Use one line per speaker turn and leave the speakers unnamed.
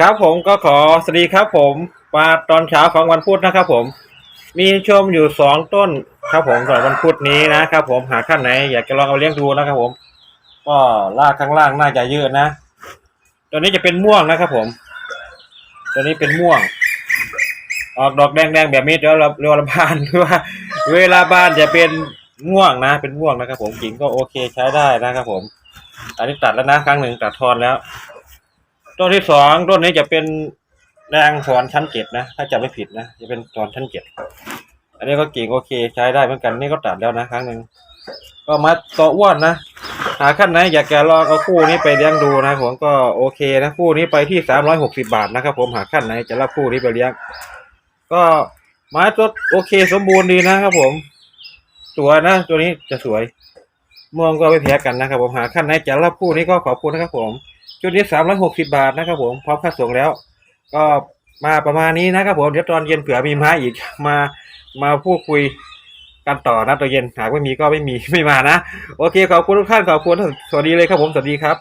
ครับผมก็ขอสวัสดีครับผมมาตอนเช้าของวันพุธนะครับผม มีชมอยู่สองต้นครับผมสำหรับวันพุธนี้นะครับผมหาขั้นไหน อยากจะลองเอาเลี้ยงดูนะครับผม ก็ลากข้างล่างน่าจะเยอะนะตัวนี้จะเป็นม่วงนะครับผม ตัวนี้เป็นม่วง ออกดอกแดงๆแบบนี้เดี๋ยวเราเรียกว่าบานหรือว่าเวลาบานจะเป็นม่วงนะ เป็นม่วงนะครับผมกิ่งก็โอเคใช้ได้นะครับผม อันนี้ตัดแล้วนะครั้งหนึ่งตัดทอนแล้ว ต้นที่สองต้นนี้จะเป็นแดงสอนชั้นเจ็ดนะ ถ้าจำไม่ผิดนะ จะเป็นสอนชั้นเจ็ดอันนี้ก็กิ่งโอเค ใช้ได้เหมือนกันนี่ก็ตัดแล้วนะครั้งหนึ่งก็มาต่ออ้วนนะหาขั้นไหนอยากจะลองเอาคู่นี้ไปเลี้ยงดูนะผมก็โอเคนะคู่นี้ไปที่สามร้อยหกสิบาทนะครับผมหาขั้นไหนจะรับคู่นี้ไปเลี้ยง ก็ไม้ต้นโอเคสมบูรณ์ดีนะครับผม สวยนะ ตัวนี้จะสวยม่วงก็ไม่แพ้กันนะครับผมหาขั้นไหนจะรับคู่นี้ก็ขอบคุณนะครับผม ชุดนี้สามร้อยหกสิบาทนะครับผมพร้อมค่าส่งแล้ว ก็มาประมาณนี้นะครับผมเดี๋ยวตอนเย็นเผื่อมีมาอีกมามาพูดคุยกันต่อนะตอนเย็นหากไม่มีก็ไม่มีไม่มานะ โอเคขอบคุณทุกท่านขอบคุณสวัสดีเลยครับผมสวัสดีครับ